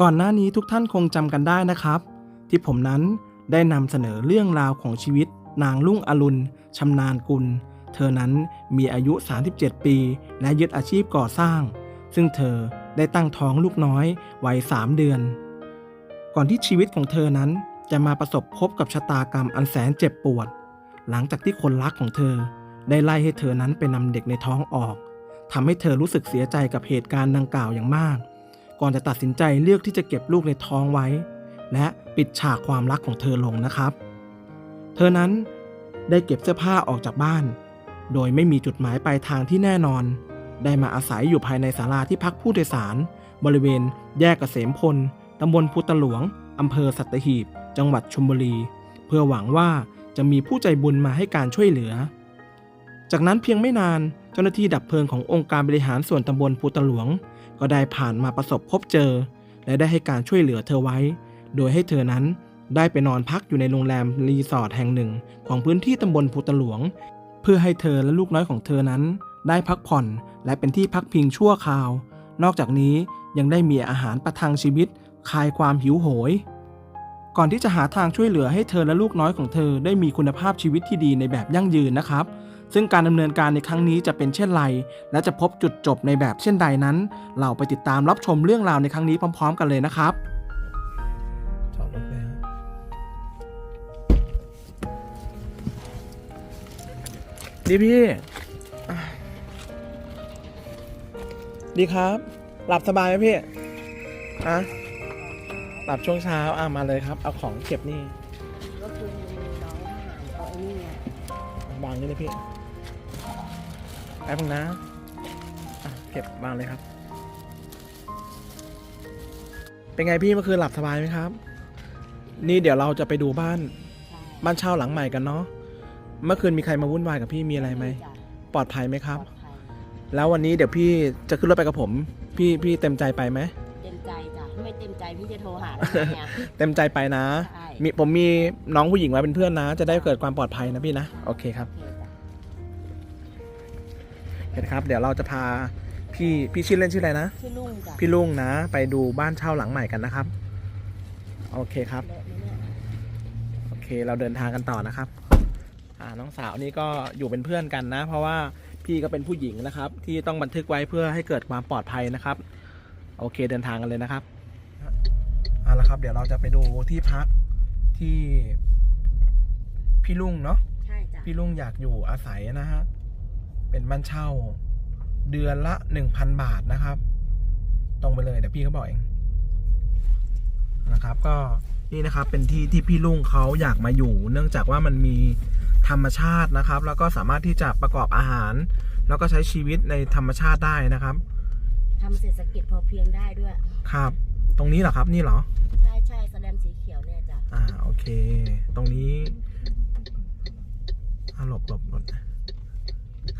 ก่อนหน้านี้ทุกท่านคงจำกันได้นะครับ ที่ผมนั้นได้นำเสนอเรื่องราวของชีวิต นางลุ่งอรุณชำนาญกุล เธอนั้นมีอายุ 37 ปี และยึดอาชีพก่อสร้าง ซึ่งเธอได้ตั้งท้องลูกน้อยวัย 3 เดือน ก่อนที่ชีวิตของเธอนั้นจะมาประสบพบกับชะตากรรมอันแสนเจ็บปวด หลังจากที่คนรักของเธอ ได้ไล่ให้เธอนั้นไปนำเด็กในท้องออกทำให้เธอรู้สึกเสียใจกับเหตุการณ์ดังกล่าวอย่างมาก ก่อนจะตัดสินใจเลือกที่จะเก็บลูกในท้องไว้ และปิดฉากความรักของเธอลงนะครับ เธอนั้นได้เก็บเสื้อผ้าออกจากบ้าน โดยไม่มีจุดหมายปลายทางที่แน่นอน ได้มาอาศัยอยู่ภายในศาลาที่พักผู้โดยสาร บริเวณ แยกเกษมพลตำบลพุตหลวงอำเภอสัตหีบ จังหวัดชลบุรี เพื่อหวังว่าจะมีผู้ใจบุญมาให้การช่วยเหลือ จากนั้นเพียงไม่นานเจ้าหน้าที่ดับเพลิงขององค์การบริหารส่วนตำบลพุตหลวง ก็ได้ผ่านมาประสบพบเจอ และได้ให้การช่วยเหลือเธอไว้ โดยให้เธอนั้นได้ไปนอนพักอยู่ในโรงแรมรีสอร์ทแห่งหนึ่ง ของพื้นที่ตำบลพุตหลวง เพื่อให้เธอและลูกน้อยของเธอนั้น ได้พักผ่อนและเป็นที่พักพิงชั่วคราว นอกจากนี้ยังได้มีอาหารประทังชีวิตคลายความหิวโหย ก่อนที่จะหาทางช่วยเหลือให้เธอและลูกน้อยของเธอได้มีคุณภาพชีวิตที่ดีในแบบยั่งยืนนะครับ ซึ่งการดำเนินการในครั้งนี้จะเป็นเช่นไร และจะพบจุดจบในแบบเช่นใดนั้น เราไปติดตามรับชมเรื่องราวในครั้งนี้พร้อม ๆ กันเลยนะครับจอดรถเลยฮะดีพี่ดีครับ หลับสบายไหมพี่อะหลับช่วงเช้าอะมาเลยครับ เอาของเก็บนี่ วางนี่เลยพี่แป๊บนึงนะอะเก็บวางเลยครับ เป็นไงพี่เมื่อคืนหลับสบายไหมครับ นี่เดี๋ยวเราจะไปดูบ้านใช่บ้านเช่าหลังใหม่กันเนาะเมื่อคืนมีใครมาวุ่นวายกับพี่มีอะไรไหมจ้ะปลอดภัยไหมครับปลอดภัยแล้ววันนี้เดี๋ยวพี่จะขึ้นรถไปกับผม พี่พี่เต็มใจไปไหมเต็มใจจ้ะถ้าไม่เต็มใจพี่จะโทรหาได้ไงอะเต็มใจไปนะ ใช่ มีผมมีน้องผู้หญิงไว้เป็นเพื่อนนะ จะได้เกิดความปลอดภัยนะพี่นะ โอเคครับโอเคจ้ะเห็นครับ เดี๋ยวเราจะพาพี่พี่ชื่อเล่นชื่ออะไรนะ ชื่อลุงจ้ะพี่ลุงนะ ไปดูบ้านเช่าหลังใหม่กันนะครับ โอเคครับเลอะไหมเนี่ยโอเคเราเดินทางกันต่อนะครับ อ่าน้องสาวนี่ก็อยู่เป็นเพื่อนกันนะ เพราะว่าพี่ก็เป็นผู้หญิงนะครับ ที่ต้องบันทึกไว้เพื่อให้เกิดความปลอดภัยนะครับ โอเคเดินทางกันเลยนะครับเอาละครับ เดี๋ยวเราจะไปดูที่พัก ที่พี่ลุงเนาะใช่จ้ะพี่ลุงอยากอยู่อาศัยนะฮะ เป็นบ้านเช่า เดือนละหนึ่งพันบาทนะครับ ตรงไปเลยเดี๋ยวพี่เขาบอกเองนะครับ ก็นี่นะครับเป็นที่ที่พี่ลุงเขาอยากมาอยู่ เนื่องจากว่ามันมีธรรมชาตินะครับ แล้วก็สามารถที่จะประกอบอาหาร แล้วก็ใช้ชีวิตในธรรมชาติได้นะครับทำเศรษฐกิจพอเพียงได้ด้วย ครับ ตรงนี้เหรอครับนี่เหรอ ตรงนี้อ่าหลบหลบหลบ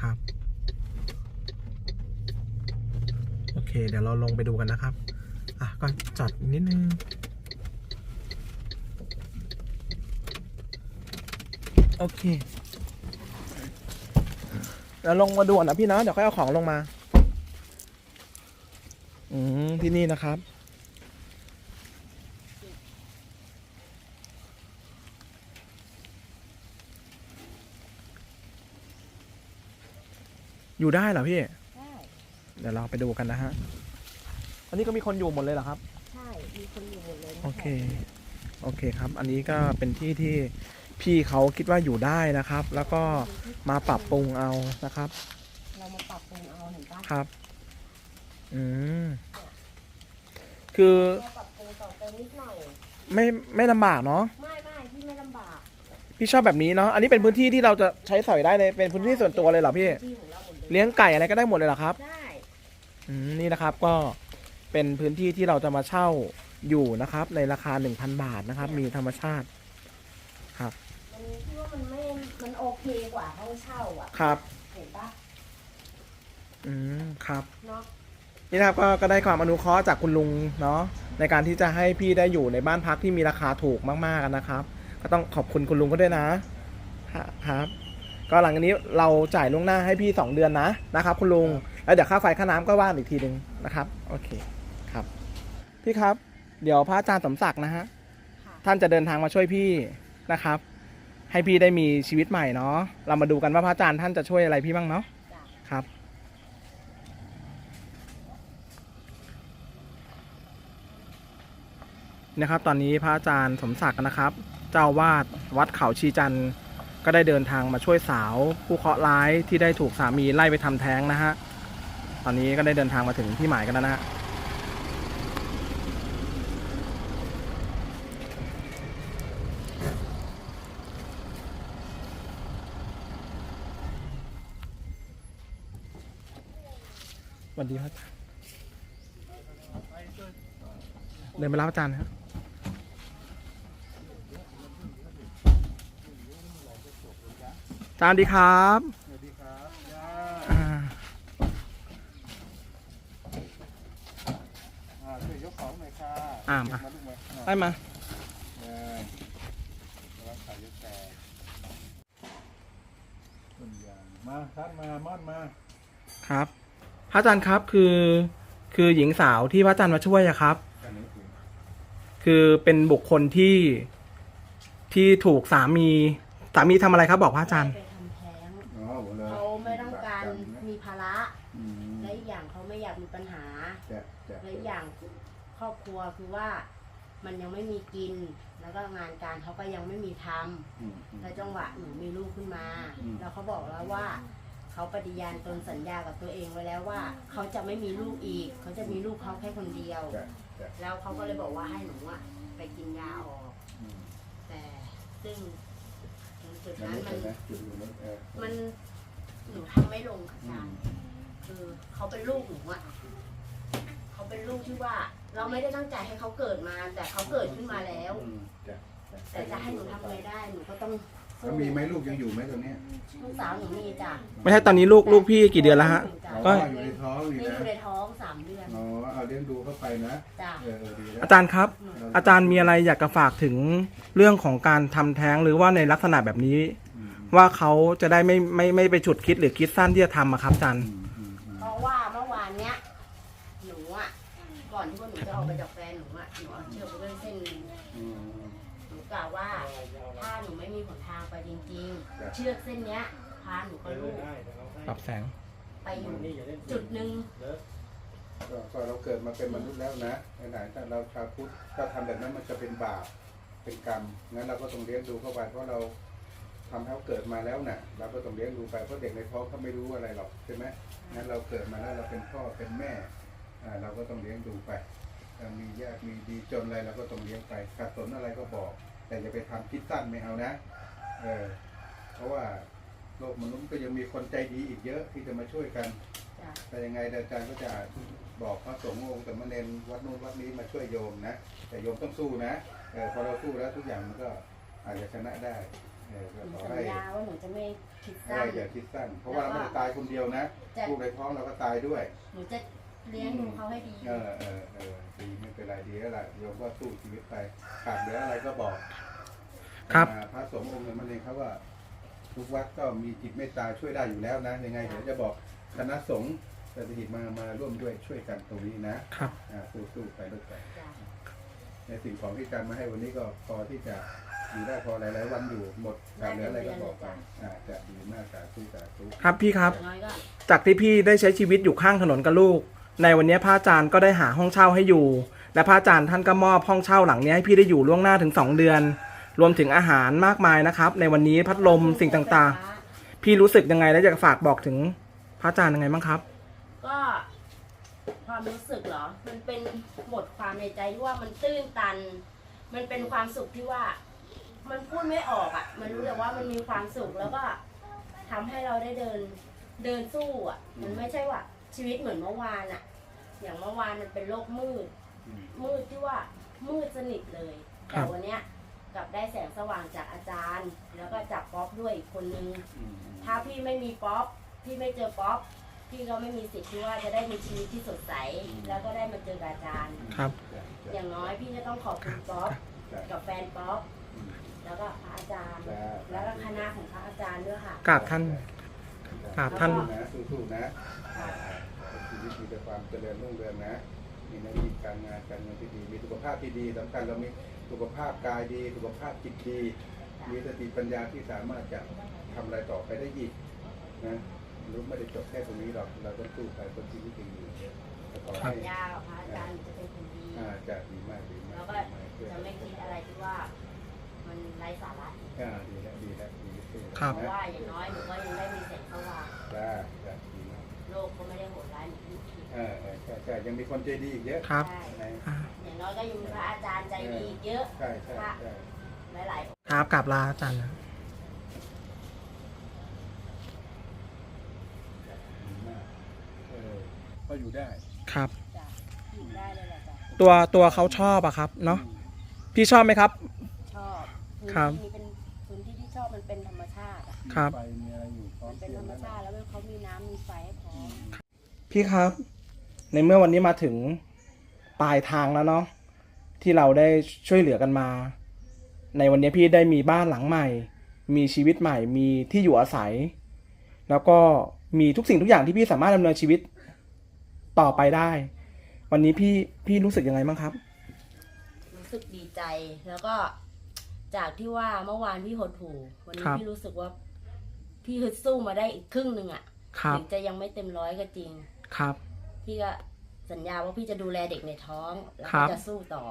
ครับ โอเค เดี๋ยวเราลงไปดูกันนะครับ อะ ก็จัดนิดนึงโอเค เดี๋ยวลงมาดูก่อนนะพี่นะ เดี๋ยวค่อยเอาของลงมา อืม ที่นี่นะครับ อยู่ได้เหรอพี่ ใช่ เดี๋ยวเราไปดูกันนะฮะ อันนี้ก็มีคนอยู่หมดเลยเหรอครับ ใช่ มีคนอยู่หมดเลยนะโอเค โอเคครับ อันนี้ก็เป็นที่ที่พี่เขาคิดว่าอยู่ได้นะครับ แล้วก็มาปรับปรุงเอานะครับ เรามาปรับปรุงเอาเห็นปะครับ อืม คือแค่ปรับปรุงต่อเติมนิดหน่อย ไม่ไม่ลำบากเนาะ ไม่ไม่พี่ไม่ลำบากพี่ชอบแบบนี้เนาะ อันนี้เป็นพื้นที่ที่เราจะใช้สอยได้ในเป็นพื้นที่ส่วนตัวเลยเหรอพี่ ที่ของ เราหมดเลยเลี้ยงไก่อะไรก็ได้หมดเลยเหรอครับได้อืมนี่นะครับก็เป็นพื้นที่ที่เราจะมาเช่าอยู่นะครับ ในราคา 1,000 บาทนะครับ มีธรรมชาติมันพี่ว่ามันไม่มันโอเคกว่าห้องเช่าอะครับเห็นปะอืมครับเนาะนี่นะครับก็ก็ได้ความอนุเคราะห์จากคุณลุงเนาะในการที่จะให้พี่ได้อยู่ในบ้านพักที่มีราคาถูกมากๆนะครับ ก็ต้องขอบคุณคุณลุงก็ด้วยนะฮะครับ ก็หลังจากนี้เราจ่ายล่วงหน้าให้พี่ 2 เดือนนะนะครับ คุณลุงแล้วเดี๋ยวค่าไฟค่าน้ำก็ว่านอีกทีหนึ่งนะครับโอเคครับ พี่ครับ เดี๋ยวพระอาจารย์สมศักดิ์นะฮะค่ะท่านจะเดินทางมาช่วยพี่นะครับ ให้พี่ได้มีชีวิตใหม่เนาะเรามาดูกันว่าพระอาจารย์ท่านจะช่วยอะไรพี่บ้างเนาะจ้ะครับ นะครับ ตอนนี้พระอาจารย์สมศักดิ์นะครับ เจ้าวาดวัดเขาชีจันทร์ ก็ได้เดินทางมาช่วยสาวผู้เคราะห์ร้ายที่ได้ถูกสามีไล่ไปทำแท้งนะฮะ ตอนนี้ก็ได้เดินทางมาถึงที่หมายกันแล้วนะฮะสวัสดีครับ เดินไปรับอาจารย์ครับอา จารย์ดีครับสวัสดีครับย่าอ่าอ่าช่วยยกของหน่อยค่ะอ่ามาเก็บลูกมาได้มา เลยระวังขายกแตกต้นยางมาท่านมาม่อนมาครับ พระอาจารย์ครับคือ คือหญิงสาวที่พระอาจารย์มาช่วยอะครับอันนี้คือคือเป็นบุคคลที่ที่ถูกสามีสามีทำอะไรครับบอกพระอาจารย์ไปท ครอบครัวคือว่ามันยังไม่มีกิน แล้วก็งานการเขาก็ยังไม่มีทำอืมอืม แล้วจังหวะหนูมีลูกขึ้นมา อืม แล้วเขาบอกแล้วว่า เขาปฏิญาณตนสัญญากับตัวเองไว้แล้วว่า เขาจะไม่มีลูกอีก เขาจะมีลูกเขาแค่คนเดียว จะจะแล้วเขาก็เลยบอกว่าให้หนูอะไปกินยาออก อืมแต่ซึ่งถึงจุดนั่นนั้นไม่มันใช่นะจุดอยู่นั้นเออมันหนูทำไม่ลงค่ะอาอืจามรย์คือเขาเป็นลูกหนูอะ เขาเป็นลูกที่ว่า เราไม่ได้ตั้งใจให้เขาเกิดมา แต่เขาเกิดขึ้นมาแล้ว อืมจะจะแต่จะให้หนูทำไงได้หนูก็ต้องแล้วมีไหมลูกยังอยู่ไหมตรงเนี้ยลูกสาวหนูมีจ้ะไม่ใช่ตอนนี้ลูกลูกพี่กี่เดือนแล้วฮะก็อ๋ออยู่ในท้องนี่นี่นะอยู่ในท้องสามเดือนอ๋อเอาเลี้ยงดูเข้าไปนะจ้ะเออเออดีแล้วอาจารย์ครับ อาจารย์มีอะไรอยากจะฝากถึงเรื่องของการทำแท้งหรือว่าในลักษณะแบบนี้อืมว่าเขาจะได้ไม่ไม่ไม่ไปฉุดคิดหรือคิดสั้นที่จะทำอะครับอาจารย์ อืมอืมอืม เพราะว่าเมื่อวานเนี้ย หนูอะ ก่อนที่ว่าหนูจะออกไปจากแฟนหนูอะหนูเอาเชือกไปเล่นเส้นหนึ่งอืม หนูกล่าวว่า ถ้าหนูไม่มีหนทางไปจริงๆเชือกเส้นเนี้ยพาหนูกับลูกปรับแสง ไปอยู่จุดหนึ่งก็ก็เราเกิดมาเป็นมนุษย์แล้วนะไหนๆถ้าเราชาวพุทธถ้าทำแบบนั้นมันจะเป็นบาปเป็นกรรมงั้นเราก็ต้องเลี้ยงดูเข้าไปเพราะเราทำให้เขาเกิดมาแล้วน่ะ เราก็ต้องเลี้ยงดูไปเพราะเด็กในท้องเขาไม่รู้อะไรหรอกใช่ไหมงั้นเราเกิดมาแล้วเราเป็นพ่อเป็นแม่อ่า เราก็ต้องเลี้ยงดูไปถ้ามียากมีดีจนอะไรเราก็ต้องเลี้ยงไปขาดสนอะไรก็บอก แต่อย่าไปทำคิดสั้นไม่เอานะเออเพราะว่าโลกมนุษย์ก็ยังมีคนใจดีอีกเยอะที่จะมาช่วยกันจ้ะแต่ยังไงอาจารย์ก็จะบอกพระสงฆ์องค์สามเณรวัดนู้นวัดนี้มาช่วยโยมนะ แต่โยมต้องสู้นะเออพอเราสู้แล้วทุกอย่างมันก็อาจจะชนะได้เออก็หนูขอสัญให้ญาว่าหนูจะไม่คิดให้สั้นอย่าคิดสั้น เพราะว่าเราไม่ได้ตายคนเดียวนะจะลูกในท้องเราก็ตายด้วย หนูจะ เลี้ยงดูเขาให้ดีเออเออเออดีไม่เป็นไรดีแล้วล่ะโยมก็สู้ชีวิตไปขาดเหลืออะไรก็บอกครับ อ่าพระสงฆ์องค์สามเณรเขาว่า ทุกวัดก็มีจิตเมตตาช่วยได้อยู่แล้วนะยังไงเดี๋ยวจะบอกคณะสงฆ์จะหิตมามาร่วมด้วยช่วยกันตรงนี้นะครับ อ่าสู้ๆไปด้วยกัน จ้ะในสิ่งของที่การมาให้วันนี้ก็พอที่จะอยู่ได้พอหลายๆวันอยู่หมดการเหลืออะไรก็บอกไปอ่าจะดีมากสาธุสาธุ ครับพี่ครับ อย่างน้อยก็จากที่พี่ได้ใช้ชีวิตอยู่ข้างถนนกับลูก ในวันนี้พระอาจารย์ก็ได้หาห้องเช่าให้อยู่ และพระอาจารย์ท่านก็มอบห้องเช่าหลังนี้ให้พี่ได้อยู่ล่วงหน้าถึง 2 เดือน รวมถึงอาหารมากมายนะครับ ในวันนี้พัดลมสิ่งต่างๆ พี่รู้สึกยังไงและอยากฝากบอกถึงพระอาจารย์ยังไงบ้างครับ ก็ความรู้สึกเหรอ มันเป็นบทความในใจที่ว่ามันตื้นตัน มันเป็นความสุขที่ว่า มันพูดไม่ออกอะ่ะ มันรู้แต่ว่ามันมีความสุขแล้วก็ทำให้เราได้เดินเดินสู้อะ่ะ มันไม่ใช่ว่า ชีวิตเหมือนเมื่อวานอะ่ะอย่างเมื่อวานมันเป็นโลกมืด อืม มืดที่ว่ามืดสนิทเลย ครัแต่บ วันเนี้ยกลับได้แสงสว่างจากอาจารย์ แล้วก็จากป๊อปด้วยอีกคนนึง อืมถ้าพี่ไม่มีป๊อป พี่ไม่เจอป๊อป พี่ก็ไม่มีสิทธิ์ที่ว่าจะได้มีชีวิตที่สดใส แล้วก็ได้มาเจอกับอาจารย์ ครับจ้ะอจ้ะย่างน้อยพี่จะต้องขอบคุณป๊อปจ้ะกับแฟนป๊อป อืมแล้วก็พระอาจารย์จ้ะแล้วก็คณะของพระอาจารย์ด้วยค่ะ กราบท่าน กราบท่านนะสู้ๆนะอ่าๆชีวิตมี แต่ความเจริญรุ่งเรืองนะมีมีหน้าที่การงานการเงินที่ดี มีสุขภาพที่ดีสำคัญเรามีสุขภาพกายดี สุขภาพจิตดี มีสติปัญญาที่สามารถจะทำอะไรต่อไปได้อีกนะรู้ไม่ได้จบแค่ตรงนี้หรอกเราต้องสู้ไปบนชีวิตจริงอยู่แต่ขอสัให้ญญากับพระอาจารย์จะเป็นคนดี อ่าจะดีมากดีมากแล้วก็ดีมากเพื่อจะไม่คิดอะไรที่ว่า มันไร้สาระอีกอ่าดีแล้วดีแล้วดีขึ้นครับเพราะว่าอย่างน้อยหนูก็ยังได้มีแสงสว่างได้ได้ดีมาก โลกก็ไม่ได้โหดร้ายเหมือนที่คิด เออเออใช่ใช่ยังมีคนใจดีอีกเยอะครับใช่นะอ่าอย่างน้อยก็ยังมีพระอาจารย์ใจดีอีกเยอะใช่ใช่ใช่หลายๆครับกลับลาอาจารย์นะดีมากเออก็อยู่ได้ครับ จ้ะอยู่ได้เลยแหละจ้ะตัวตัวเขาชอบอะครับเนาะพี่ชอบไหมครับ ชอบพื้นครับ ที่นี้เป็นพื้นที่ที่ชอบมันเป็นธรรมชาติอะครับมีไฟมีอะไรอยู่พร้อมัมนเป็นเพรียธรงรมแล้วชาติแล้วเขามีน้ำมีไฟให้พร้อมพี่ครับ ในเมื่อวันนี้มาถึงปลายทางแล้วเนาะที่เราได้ช่วยเหลือกันมา ในวันนี้พี่ได้มีบ้านหลังใหม่ มีชีวิตใหม่ มีที่อยู่อาศัย แล้วก็มีทุกสิ่งทุกอย่างที่พี่สามารถดำเนินชีวิตต่อไปได้ วันนี้พี่พี่รู้สึกยังไงบ้างครับ รู้สึกดีใจแล้วก็จากที่ว่าเมื่อวานพี่หดหูวันนี้ครับพี่รู้สึกว่า พี่ฮึดสู้มาได้อีกครึ่งหนึ่งอะครับ ถึงจะยังไม่เต็มร้อยก็จริง ครับ พี่ก็สัญญาว่าพี่จะดูแลเด็กในท้องแล้วครัก็บ จะสู้ต่อ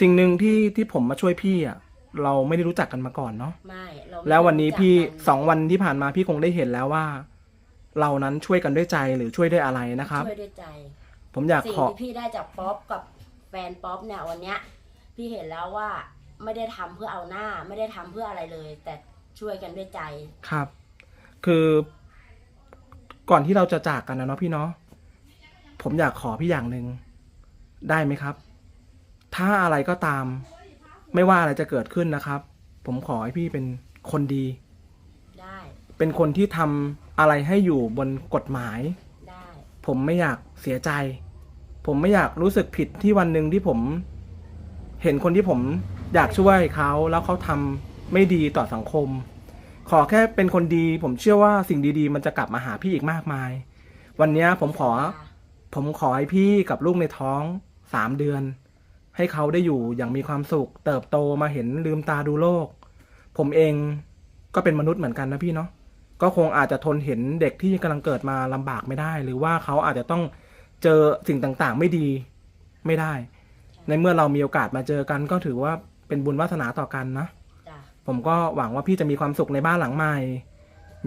สิ่งหนึ่งที่ที่ผมมาช่วยพี่อะ เราไม่ได้รู้จักกันมาก่อนเนาะไม่เราไม่แล้ววันนี้รู้จักพี่กันสองวันที่ผ่านมาพี่คงได้เห็นแล้วว่า เรานั้นช่วยกันด้วยใจหรือช่วยด้วยอะไรนะครับ ช่วยด้วยใจ ผมอยากสิ่งขอ ที่พี่ได้จากป๊อปกับแฟนป๊อปเนี่ยวันเนี้ย พี่เห็นแล้วว่าไม่ได้ทำเพื่อเอาหน้า ไม่ได้ทำเพื่ออะไรเลย แต่ช่วยกันด้วยใจ ครับ คือก่อนที่เราจะจากกันนะเนาะพี่เนาะ ผมอยากขอพี่อย่างหนึ่งได้ไหมครับ ถ้าอะไรก็ตาม ไม่ว่าอะไรจะเกิดขึ้นนะครับ ผมขอให้พี่เป็นคนดี ได้ เป็นคนที่ทำอะไรให้อยู่บนกฎหมาย ได้ ผมไม่อยากเสียใจ ผมไม่อยากรู้สึกผิดที่วันหนึ่งที่ผม เห็นคนที่ผมอยากช่วยเขาแล้วเขาทำไม่ดีต่อสังคม ขอแค่เป็นคนดี ผมเชื่อว่าสิ่งดีๆ มันจะกลับมาหาพี่อีกมากมาย วันเนี้ยผมขอ ผมขอให้พี่กับลูกในท้องสามเดือน ให้เขาได้อยู่อย่างมีความสุข เติบโตมาเห็นลืมตาดูโลก ผมเองก็เป็นมนุษย์เหมือนกันนะพี่เนาะก็คงอาจจะทนเห็นเด็กที่กำลังเกิดมาลำบากไม่ได้ หรือว่าเขาอาจจะต้องเจอสิ่งต่างๆ ไม่ดีไม่ได้ ในเมื่อเรามีโอกาสมาเจอกัน ก็ถือว่าเป็นบุญวาสนาต่อกันนะจ้ะผมก็หวังว่าพี่จะมีความสุขในบ้านหลังใหม่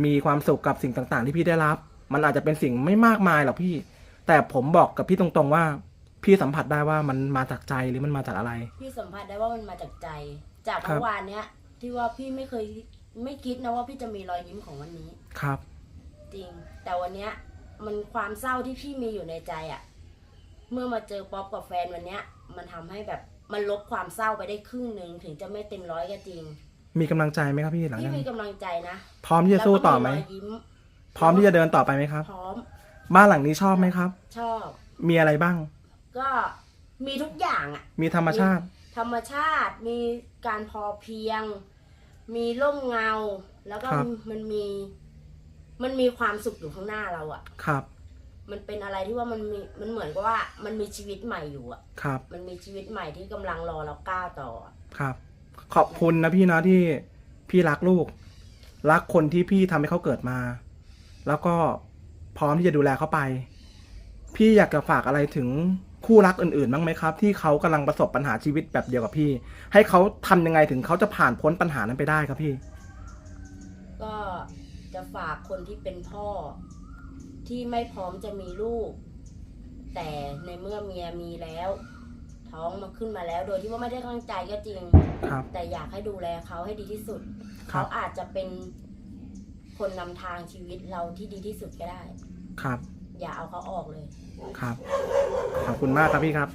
มีความสุขกับสิ่งต่างๆ ที่พี่ได้รับ มันอาจจะเป็นสิ่งไม่มากมายหรอกพี่ แต่ผมบอกกับพี่ตรงๆว่า พี่สัมผัสได้ว่ามันมาจากใจหรือมันมาจากอะไร พี่สัมผัสได้ว่ามันมาจากใจ จากครับเมื่อวานเนี้ย ที่ว่าพี่ไม่เคยไม่คิดนะว่าพี่จะมีรอยยิ้มของวันนี้ ครับ จริง แต่วันเนี้ย มันความเศร้าที่พี่มีอยู่ในใจอะ่ะ เมื่อมาเจอป๊อปกับแฟนวันเนี้ย มันทำให้แบบมันลบความเศร้าไปได้ครึ่งหนึ่งถึงจะไม่เต็มร้อยก็จริง มีกำลังใจไหมครับพี่หลังพี่จากมีนี้กำลังใจนะพร้อมที่จะสู้ต่อไหมแล้วก็รอยยิ้มพร้อมที่จะเดินต่อไปไหมครับ พร้อม บ้านหลังนี้ชอบไหมครับ ชอบ มีอะไรบ้าง ก็มีทุกอย่างอะ่ะ มีธรรมชาติ ธรรมชาติมีการพอเพียง มีร่มเงา แล้วก็ครับ มันมี มันมีความสุขอยู่ข้างหน้าเราอะ่ะ ครับ มันเป็นอะไรที่ว่ามันมีมันเหมือนกับว่า มันมีชีวิตใหม่อยู่อะ่ะ ครับ มันมีชีวิตใหม่ที่กำลังรอเราก้าวต่ออะครับ ขอบคุณนะพี่นะที่พี่รักลูก รักคนที่พี่ทำให้เขาเกิดมา แล้วก็ พร้อมที่จะดูแลเขาไป พี่อยากจะฝากอะไรถึงคู่รักอื่นๆบ้างไหมครับ ที่เขากำลังประสบปัญหาชีวิตแบบเดียวกับพี่ ให้เขาทำยังไงถึงเขาจะผ่านพ้นปัญหานั้นไปได้ครับพี่ ก็จะฝากคนที่เป็นพ่อ ที่ไม่พร้อมจะมีลูก แต่ในเมื่อเมียมีแล้ว ท้องมาขึ้นมาแล้ว โดยที่ว่าไม่ได้ตั้งใจก็จริงครับแต่อยากให้ดูแลเขาให้ดีที่สุดครัเขาบอาจจะเป็นคนนำทางชีวิตเราที่ดีที่สุดก็ได้ ครับ อย่าเอาเขาออกเลย ครับ ขอบคุณมากครับพี่ครับ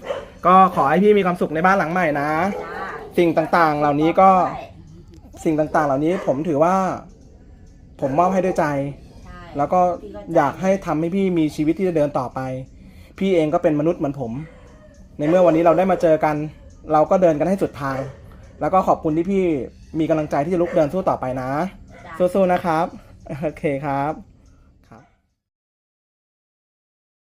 ก็ขอให้พี่มีความสุขในบ้านหลังใหม่นะ จ้าสิ่งต่างๆ เหล่านี้ก็ สิ่งต่างๆ เหล่านี้ผมถือว่า ผมมอบให้ด้วยใจ ใช่แล้วก็พี่เข้ใจอยากให้ทำให้พี่มีชีวิตที่จะเดินต่อไป พี่เองก็เป็นมนุษย์เหมือนผม ในเมื่อวันนี้เราได้มาเจอกัน เราก็เดินกันให้สุดทาง แล้วก็ขอบคุณที่พี่มีกำลังใจที่จะลุกเดินสู้ต่อไปนะ จ้า สู้ๆนะครับ โอเคครับ